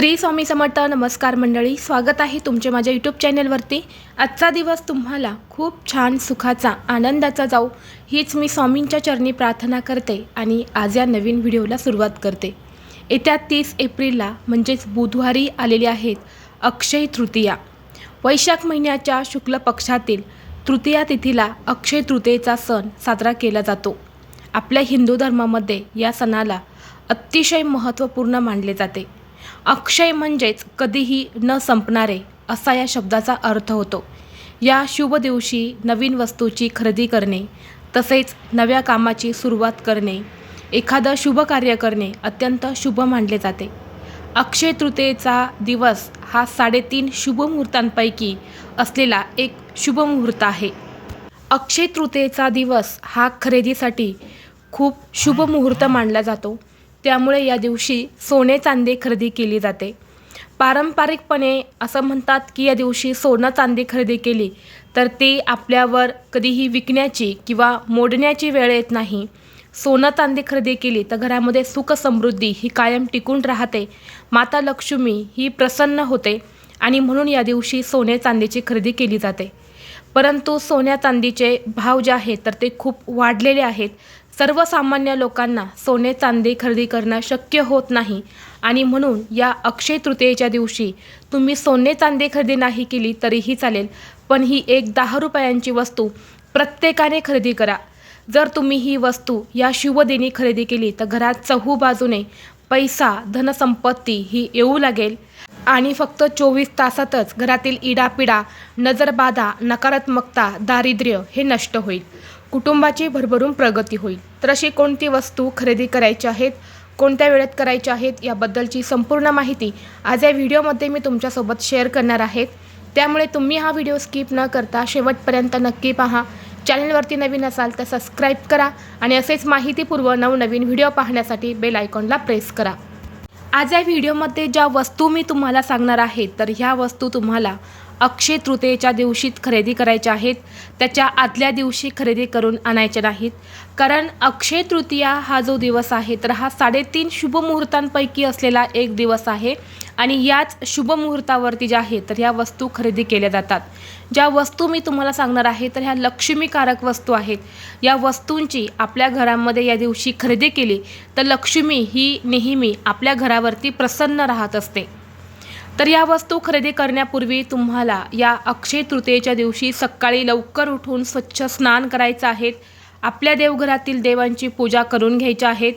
श्री स्वामी समर्थ नमस्कार मंडळी स्वागत आहे तुमचे माझ्या यूट्यूब चॅनलवरती. आजचा दिवस तुम्हाला खूप छान सुखाचा आनंदाचा जाऊ हीच मी स्वामींच्या चरणी प्रार्थना करते आणि आज या नवीन व्हिडिओला सुरुवात करते. येत्या तीस एप्रिलला म्हणजेच बुधवारी आलेली आहेत अक्षय तृतीया. वैशाख महिन्याच्या शुक्ल पक्षातील तृतीया तिथीला अक्षय तृतीयेचा सण साजरा केला जातो. आपल्या हिंदू धर्मामध्ये या सणाला अतिशय महत्त्वपूर्ण मानले जाते. अक्षय म्हणजेच कधीही न संपणारे असा या शब्दाचा अर्थ होतो. या शुभ दिवशी नवीन वस्तूची खरेदी करणे तसेच नव्या कामाची सुरुवात करणे एखादं शुभ कार्य करणे अत्यंत शुभ मानले जाते. अक्षय तृतीयेचा दिवस हा साडेतीन शुभ मुहूर्तांपैकी असलेला एक शुभ मुहूर्त आहे. अक्षय तृतीयेचा दिवस हा खरेदीसाठी खूप शुभ मुहूर्त मानला जातो. त्यामुळे या दिवशी सोने चांदी खरेदी केली जाते. पारंपरिकपणे असं म्हणतात की या दिवशी सोनं चांदी खरेदी केली तर ती आपल्यावर कधीही विकण्याची किंवा मोडण्याची वेळ येत नाही. सोनं चांदी खरेदी केली तर घरामध्ये सुख समृद्धी ही कायम टिकून राहते. माता लक्ष्मी ही प्रसन्न होते आणि म्हणून या दिवशी सोने चांदीची खरेदी केली जाते. परंतु सोन्या चांदीचे भाव जे आहेत तर ते खूप वाढलेले आहेत. सर्वसामान्य लोकांना सोने चांदी खरेदी करणं शक्य होत नाही. आणि म्हणून या अक्षय तृतीयेच्या दिवशी तुम्ही सोने चांदी खरेदी नाही केली तरीही चालेल पण ही एक दहा रुपयांची वस्तू प्रत्येकाने खरेदी करा. जर तुम्ही ही वस्तू या शिवदिनी खरेदी केली तर घरात चहू बाजूने पैसा धनसंपत्ती ही येऊ लागेल. आणि फक्त चोवीस तासातच घरातील इडापिडा नजरबाधा नकारात्मकता दारिद्र्य हे नष्ट होईल. कुटुंबाची भरभरून प्रगती होईल. तर अशी कोणती वस्तू खरेदी करायची आहेत कोणत्या वेळेत करायच्या आहेत याबद्दलची संपूर्ण माहिती आज या व्हिडिओमध्ये मी तुमच्यासोबत शेअर करणार आहेत त्यामुळे तुम्ही हा व्हिडिओ स्किप न करता शेवटपर्यंत नक्की पहा. चॅनलवरती नवीन असाल तर सबस्क्राईब करा आणि असेच माहितीपूर्व नवनवीन व्हिडिओ पाहण्यासाठी बेल आयकॉनला प्रेस करा. आज या व्हिडिओमध्ये ज्या वस्तू मी तुम्हाला सांगणार आहे तर ह्या वस्तू तुम्हाला अक्षय तृतीयेच्या दिवशीच खरेदी करायच्या आहेत. त्याच्या आदल्या दिवशी खरेदी करून आणायच्या नाहीत. कारण अक्षय तृतीया हा जो दिवस आहे तर हा साडेतीन शुभमुहूर्तांपैकी असलेला एक दिवस आहे आणि याच शुभमुहूर्तावरती ज्या आहेत तर ह्या वस्तू खरेदी केल्या जातात. ज्या वस्तू मी तुम्हाला सांगणार आहे तर ह्या लक्ष्मीकारक वस्तू आहेत. या वस्तूंची आपल्या घरामध्ये या दिवशी खरेदी केली तर लक्ष्मी ही नेहमी आपल्या घरावरती प्रसन्न राहत असते. तर या वस्तू खरेदी करण्यापूर्वी तुम्हाला या अक्षय तृतीयेच्या दिवशी सकाळी लवकर उठून स्वच्छ स्नान करायचं आहे आपल्या देवघरातील देवांची पूजा करून घ्यायच्या आहेत.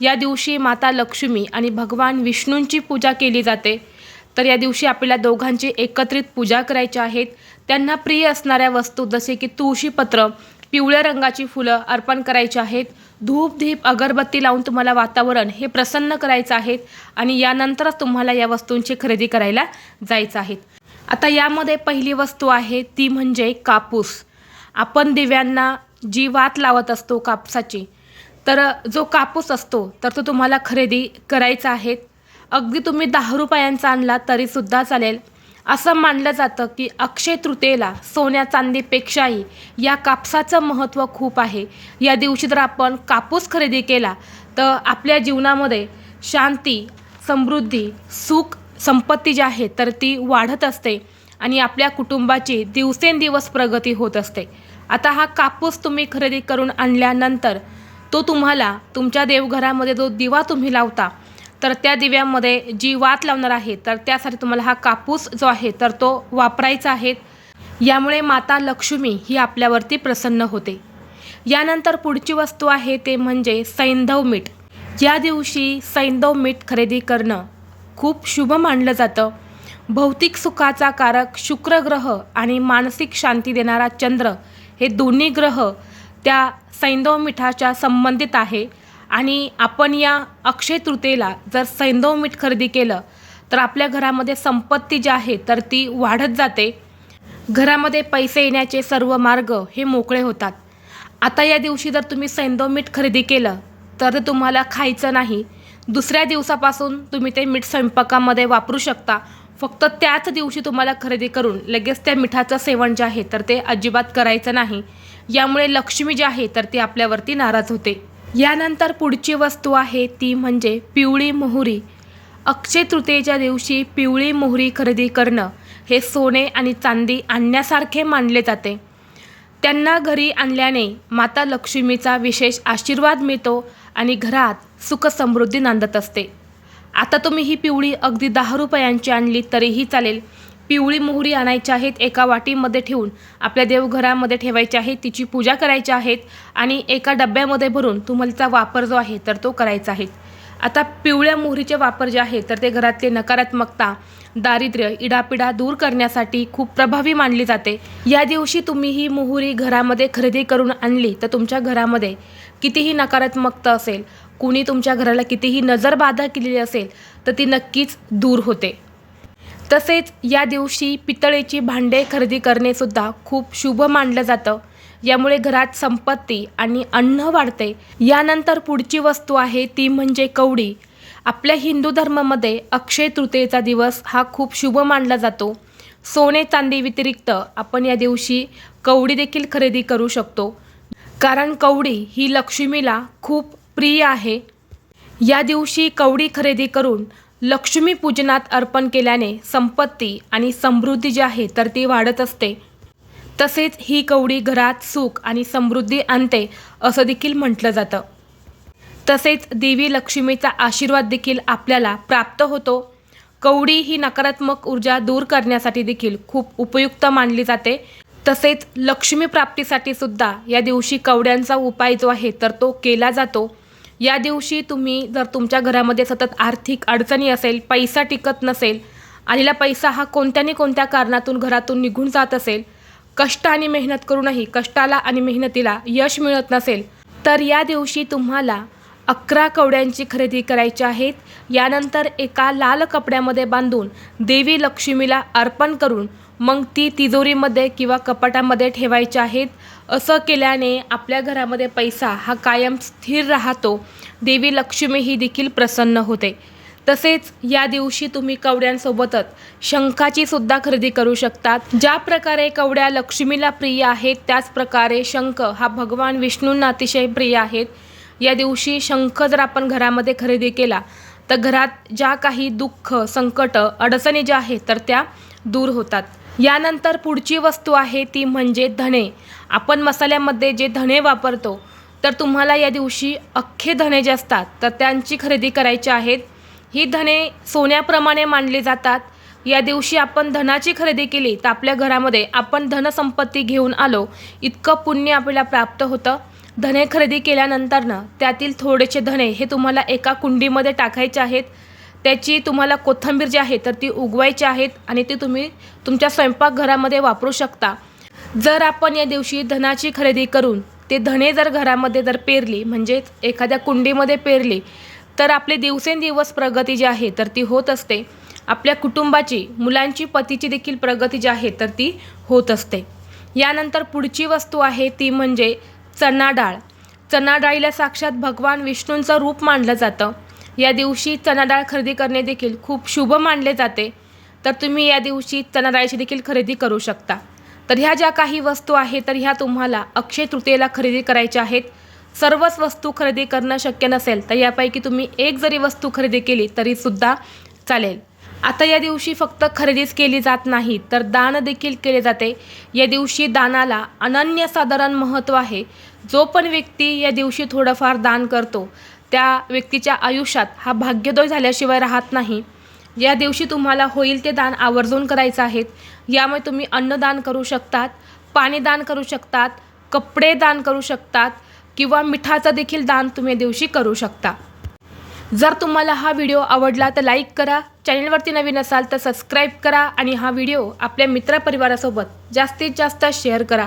या दिवशी माता लक्ष्मी आणि भगवान विष्णूंची पूजा केली जाते. तर या दिवशी आपल्याला दोघांची एकत्रित पूजा करायची आहेत. त्यांना प्रिय असणाऱ्या वस्तू जसे की तुळशीपत्र पिवळ्या रंगाची फुलं अर्पण करायची आहेत. धूप धीप अगरबत्ती लावून तुम्हाला वातावरण हे प्रसन्न करायचं आहे आणि यानंतरच तुम्हाला या वस्तूंची खरेदी करायला जायचं आहे. आता यामध्ये पहिली वस्तू आहे ती म्हणजे कापूस. आपण दिव्यांना जी वात लावत असतो कापसाची तर जो कापूस असतो तर तो तुम्हाला खरेदी करायचा आहे. अगदी तुम्ही दहा रुपयांचा आणला तरीसुद्धा चालेल. असं मानलं जातं की अक्षय तृतीयेला सोन्या चांदीपेक्षाही या कापसाचं महत्त्व खूप आहे. या दिवशी जर आपण कापूस खरेदी केला तर आपल्या जीवनामध्ये शांती समृद्धी सुख संपत्ती जी आहे तर ती वाढत असते आणि आपल्या कुटुंबाची दिवसेंदिवस प्रगती होत असते. आता हा कापूस तुम्ही खरेदी करून आणल्यानंतर तो तुम्हाला तुमच्या देवघरामध्ये जो दिवा तुम्ही लावता तर त्या दिव्यामध्ये जी वात लावणार आहे तर त्यासाठी तुम्हाला हा कापूस जो आहे तर तो वापरायचा आहे. यामुळे माता लक्ष्मी ही आपल्यावरती प्रसन्न होते. यानंतर पुढची वस्तू आहे ते म्हणजे सैंधव मीठ. या दिवशी सैंधव मीठ खरेदी करणं खूप शुभ मानलं जातं. भौतिक सुखाचा कारक शुक्र ग्रह आणि मानसिक शांती देणारा चंद्र हे दोन्ही ग्रह त्या सैंधव मिठाच्या संबंधित आहे. आणि आपण या अक्षय तृतीयेला जर सैंधव मीठ खरेदी केलं तर आपल्या घरामध्ये संपत्ती जी आहे तर ती वाढत जाते. घरामध्ये पैसे येण्याचे सर्व मार्ग हे मोकळे होतात. आता या दिवशी जर तुम्ही सैंधव मीठ खरेदी केलं तर ते तुम्हाला खायचं नाही. दुसऱ्या दिवसापासून तुम्ही ते मीठ स्वयंपाकामध्ये वापरू शकता. फक्त त्याच दिवशी तुम्हाला खरेदी करून लगेच त्या मिठाचं सेवन जे आहे तर ते अजिबात करायचं नाही. यामुळे लक्ष्मी जी आहे तर ती आपल्यावरती नाराज होते. यानंतर पुढची वस्तू आहे ती म्हणजे पिवळी मोहरी. अक्षय तृतीयेच्या दिवशी पिवळी मोहरी खरेदी करणं हे सोने आणि चांदी आणण्यासारखे मानले जाते. त्यांना घरी आणल्याने माता लक्ष्मीचा विशेष आशीर्वाद मिळतो आणि घरात सुख समृद्धी नांदत असते. आता तुम्ही ही पिवळी अगदी दहा रुपयांची आणली तरीही चालेल. पिवळी मोहरी आणायच्या आहेत एका वाटीमध्ये ठेवून आपल्या देवघरामध्ये ठेवायची आहे तिची पूजा करायची आहेत आणि एका डब्यामध्ये भरून तुम्हाला तिचा वापर जो आहे तर तो करायचा आहे. आता पिवळ्या मोहरीचे वापर जे आहे तर ते घरातले नकारात्मकता दारिद्र्य इडापिडा दूर करण्यासाठी खूप प्रभावी मानली जाते. या दिवशी तुम्ही ही मोहरी घरामध्ये खरेदी करून आणली तर तुमच्या घरामध्ये कितीही नकारात्मकता असेल कुणी तुमच्या घराला कितीही नजरबाधा केलेली असेल तर ती नक्कीच दूर होते. तसेच या दिवशी पितळेची भांडे खरेदी करणेसुद्धा खूप शुभ मानलं जातं. यामुळे घरात संपत्ती आणि अन्न वाढते. यानंतर पुढची वस्तू आहे ती म्हणजे कवडी. आपल्या हिंदू धर्मामध्ये अक्षय तृतीयेचा दिवस हा खूप शुभ मानला जातो. सोने चांदी व्यतिरिक्त आपण या दिवशी कवडी देखील खरेदी करू शकतो. कारण कवडी ही लक्ष्मीला खूप प्रिय आहे. या दिवशी कवडी खरेदी करून लक्ष्मी पूजनात अर्पण केल्याने संपत्ती आणि समृद्धी जी आहे तर ती वाढत असते. तसेच ही कवडी घरात सुख आणि समृद्धी आणते असं देखील म्हटलं जातं. तसेच देवी लक्ष्मीचा आशीर्वाद देखील आपल्याला प्राप्त होतो. कवडी ही नकारात्मक ऊर्जा दूर करण्यासाठी देखील खूप उपयुक्त मानली जाते. तसेच लक्ष्मी प्राप्तीसाठी सुद्धा या दिवशी कवड्यांचा उपाय जो आहे तर तो केला जातो. या दिवशी तुम्ही जर तुमच्या घरामध्ये सतत आर्थिक अडचणी असेल पैसा टिकत नसेल आलेला पैसा हा कोणत्या कोणत्या कारणातून घरातून निघून जात असेल कष्ट आणि मेहनत करूनही कष्टाला आणि मेहनतीला यश मिळत नसेल तर या दिवशी तुम्हाला अकरा कवड्यांची खरेदी करायची आहेत. यानंतर एका लाल कपड्यामध्ये बांधून देवी लक्ष्मीला अर्पण करून मग ती तिजोरीमध्ये किंवा कपाटामध्ये ठेवायच्या आहेत. असं केल्याने आपल्या घरामध्ये पैसा हा कायम स्थिर राहतो. देवी लक्ष्मी ही देखील प्रसन्न होते. तसेच या दिवशी तुम्ही कवड्यांसोबतच शंखाची सुद्धा खरेदी करू शकतात. ज्या प्रकारे कवड्या लक्ष्मीला प्रिय आहेत त्याच प्रकारे शंख हा भगवान विष्णूंना अतिशय प्रिय आहेत. या दिवशी शंख जर आपण घरामध्ये खरेदी केला तर घरात ज्या काही दुःख संकट अडचणी ज्या आहेत तर त्या दूर होतात. यानंतर पुढची वस्तू आहे ती म्हणजे धणे. आपण मसाल्यामध्ये जे धणे वापरतो तर तुम्हाला या दिवशी अख्खे धणे जे असतात तर त्यांची खरेदी करायची आहेत. ही धने सोन्याप्रमाणे मानली जातात. या दिवशी आपण धनाची खरेदी केली तर आपल्या घरामध्ये आपण धनसंपत्ती घेऊन आलो. इतकं पुण्य आपल्याला प्राप्त होतं. धने खरेदी केल्यानंतरनं त्यातील थोडेसे धणे हे तुम्हाला एका कुंडीमध्ये टाकायचे आहेत. त्याची तुम्हाला कोथिंबीर जी आहे तर ती उगवायची आहेत आणि ती तुम्ही तुमच्या स्वयंपाकघरामध्ये वापरू शकता. जर आपण या दिवशी धनाची खरेदी करून ते धणे जर घरामध्ये जर पेरली म्हणजेच एखाद्या कुंडीमध्ये पेरली तर आपले दिवसेंदिवस प्रगती जी आहे तर ती होत असते. आपल्या कुटुंबाची मुलांची पतीची देखील प्रगती जी आहे तर ती होत असते. यानंतर पुढची वस्तू आहे ती म्हणजे चणा डाळ. चणा डाळीला साक्षात भगवान विष्णूंचं रूप मानलं जातं. या दिवशी चणाडाळ खरेदी करणे देखील खूप शुभ मानले जाते. तर तुम्ही या दिवशी चणाडाळीची देखील खरेदी करू शकता. तर ह्या ज्या काही वस्तू आहेत तर ह्या तुम्हाला अक्षय तृतीयेला खरेदी करायच्या आहेत. सर्वच वस्तू खरेदी करणं शक्य नसेल तर यापैकी तुम्ही एक जरी वस्तू खरेदी केली तरीसुद्धा चालेल. आता या दिवशी फक्त खरेदीच केली जात नाही तर दान देखील केले जाते. या दिवशी दानाला अनन्यसाधारण महत्त्व आहे. जो पण व्यक्ती या दिवशी थोडंफार दान करतो त्या व्यक्तीच्या आयुष्यात हा भाग्योदय झाल्याशिवाय राहत नाही. या दिवशी तुम्हाला होईल ते दान आवर्जून करायचं आहेत यामुळे तुम्ही अन्नदान करू शकतात पाणी दान करू शकतात कपडे दान करू शकतात किंवा मिठाचं देखील दान तुम्ही दिवशी करू शकता. जर तुम्हाला हा व्हिडिओ आवडला तर लाईक करा चॅनलवरती नवीन असाल तर सबस्क्राईब करा आणि हा व्हिडिओ आपल्या मित्रपरिवारासोबत जास्तीत जास्त शेअर करा.